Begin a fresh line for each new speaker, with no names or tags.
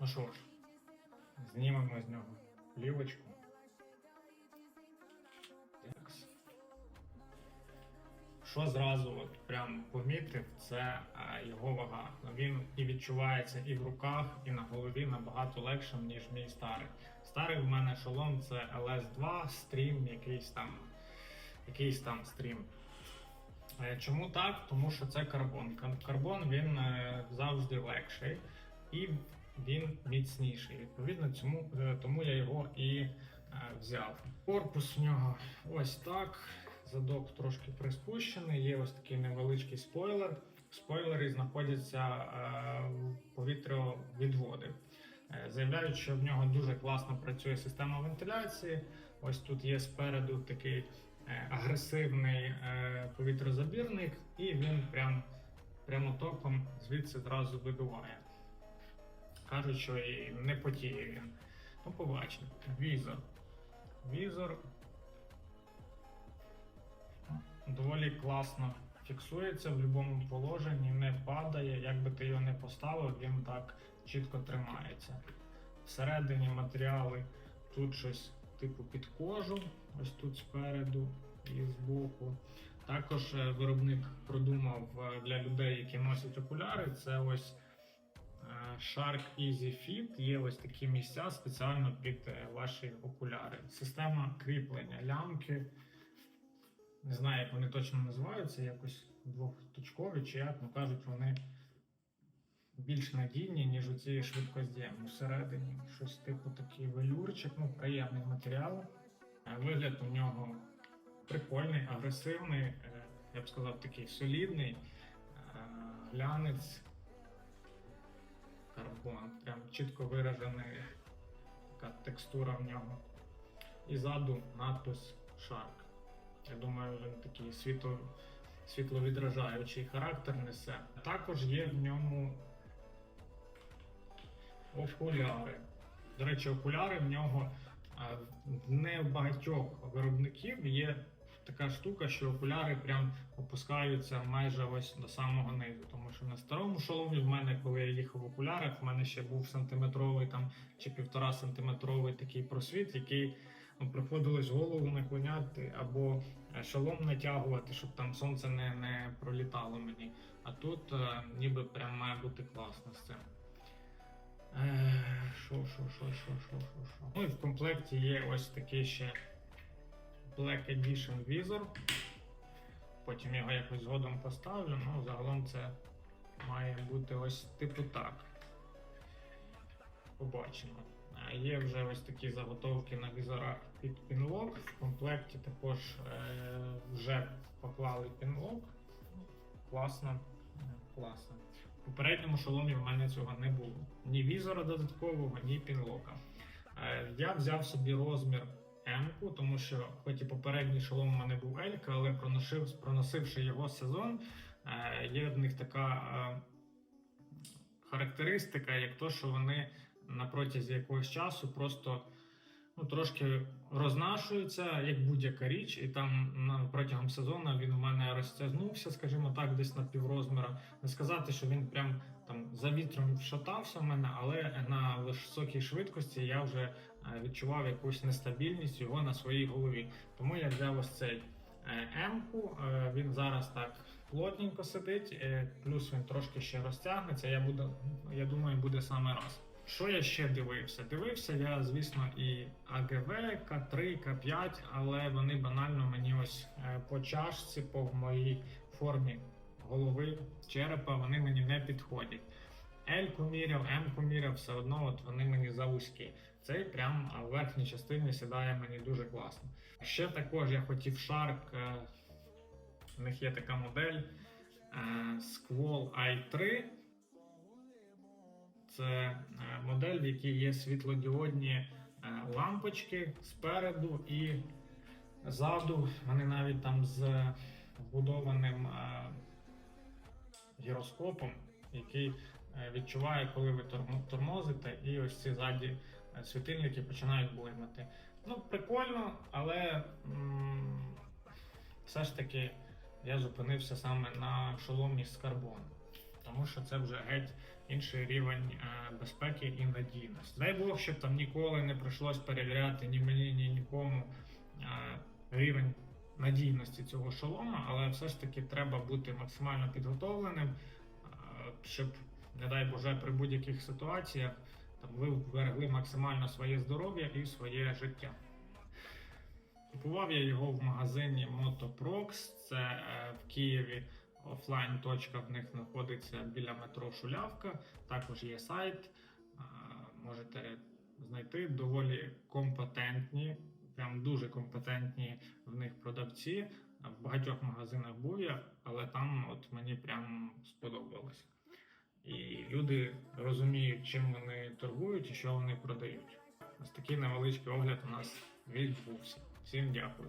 Ну що ж, знімемо з нього плівочку. Такс. Що зразу от прям помітив, це його вага. Ну, Він і відчувається і в руках, і на голові набагато легше, ніж мій старий. Старий в мене шолом це LS2, стрім, якийсь там, якийсь там стрім. Чому так? Тому що це карбон. Карбон він е, завжди легший і він міцніший. Відповідно, цьому, е, тому я його і е, взяв. Корпус в нього ось так. Задок трошки приспущений, є ось такий невеличкий спойлер. В спойлері знаходяться е, повітрявідводи. Е, Заявляють, що в нього дуже класно працює система вентиляції. Ось тут є спереду такий е, агресивний е, повітрозабірник, і він прям прямо током звідси зразу видуває. Кажуть, що і не потіє він. Ну, побачимо. Візор. Візор доволі класно фіксується в будь-якому положенні, не падає. Як би ти його не поставив, він так чітко тримається. Всередині матеріали тут щось типу під кожу, ось тут спереду і збоку. Також е, виробник продумав е, для людей, які носять окуляри, це ось Shark Easy Fit. Є ось такі місця спеціально під е, ваші окуляри. Система кріплення лямки. Не знаю, як вони точно називаються, якось двохточкові чи як, ну кажуть, вони більш надійні, ніж оці швидкоздємні. Всередині щось типу такий велюрчик, ну приємний матеріал. Е, Вигляд у нього прикольний, агресивний, е, я б сказав, такий солідний. Глянець, карбон, прям чітко виражений така текстура в нього. І ззаду надпис Shark. Я думаю, він такий світло, світловідражаючий характер несе. Також є в ньому окуляри. До речі, окуляри в нього не в багатьох виробників є така штука, що окуляри прям опускаються майже ось до самого низу. Тому що на старому шоломі в мене, коли я їхав в окулярах, в мене ще був сантиметровий там чи півтора сантиметровий такий просвіт, який ну, приходилось голову наклоняти або е, шолом натягувати, щоб там сонце не, не пролітало мені. А тут е, ніби прям має бути класно з цим. Е, Що, що, що, що, що, що, що. Ну і в комплекті є ось такий ще Black Edition візор. Потім його якось згодом поставлю. Ну, загалом це має бути ось типу так. Побачимо. Є вже ось такі заготовки на візорах під пінлок. В комплекті також е, вже поклали пінлок. Класно. Класно. В попередньому шоломі в мене цього не було. Ні візора додаткового, ні пінлока. Е, Я взяв собі розмір М, тому що, хоч і попередній шолом у мене був Елька, але проносив, проносивши його сезон, е, є в них така е, характеристика, як то, що вони на протязі якогось часу просто ну, трошки рознашуються, як будь-яка річ, і там протягом сезону він у мене розтягнувся, скажімо так, десь на піврозміра. Не сказати, що він прям там за вітром вшатався в мене, але на високій швидкості я вже е, відчував якусь нестабільність його на своїй голові. Тому я взяв ось цей. е, М-ку, Е, він зараз так плотненько сидить, плюс він трошки ще розтягнеться. Я буду, я думаю, буде саме раз. Що я ще дивився? Дивився я, звісно, і АГВ, К3, К5, але вони банально мені ось е, по чашці, по моїй формі голови, черепа, вони мені не підходять. L-ку міряв, М-ку міряв, все одно от вони мені завузькі. Цей прям в верхній частині сідає мені дуже класно. Ще також я хотів Shark, е, в них є така модель е, Squall i3. Це е, модель, в якій є світлодіодні е, лампочки спереду і ззаду. Вони навіть там з вбудованим е, гіроскопом, який відчуває, коли ви тормозите, і ось ці ззаді світильники починають блимати. Ну, прикольно, але все ж таки я зупинився саме на шоломі з карбону. Тому що це вже геть інший рівень е, безпеки і надійності. Дай Бог, щоб там ніколи не прийшлось перевіряти ні мені, ні нікому е, рівень надійності цього шолома, але все ж таки треба бути максимально підготовленим, е, щоб, не дай Боже, при будь-яких ситуаціях там, ви вберегли максимально своє здоров'я і своє життя. Купував я його в магазині Motoprox, це в Києві офлайн точка в них знаходиться біля метро Шулявка. Також є сайт. Можете знайти доволі компетентні, прям дуже компетентні в них продавці. В багатьох магазинах був я, але там от мені прям сподобалось. І люди розуміють, чим вони торгують і що вони продають. Ось такий невеличкий огляд у нас відбувся. Всім дякую.